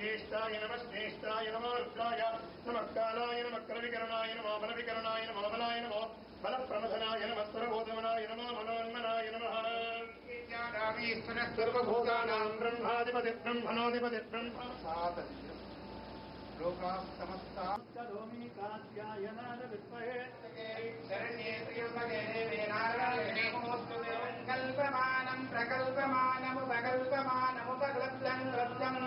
ज्येष्ठाय नमः श्रेष्ठाय नमो रुद्राय नमः कालाय नमः कलविकरणाय नमो बलविकरणाय नमो बलाय नमो बलप्रमथनाय नमः स्वरबोधमनाय नमो। मनोन्मनाय नमः सर्वभूतानां ब्रह्माधिपति ब्रह्मणोऽधिपति ब्रह्म लोकाः समस्ताः करोमि कात्यायनाय विद्महे कल्पमानम् प्रकल्पमानमुपकल्पमानमुपक्लब्धम् लब्धम्